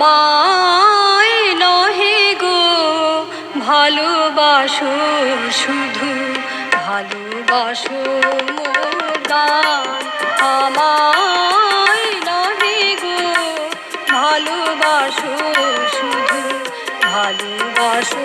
আমায় নহে গো ভালোবাসো শুধু ভালোবাসো গান। আমায় নহে গো ভালোবাসো শুধু ভালোবাসো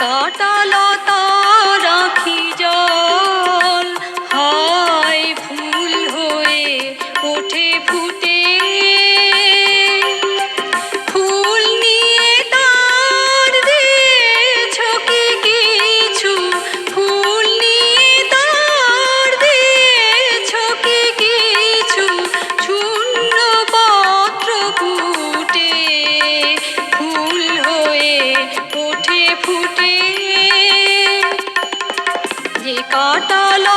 কাটালো তারা খিজ ఆటలో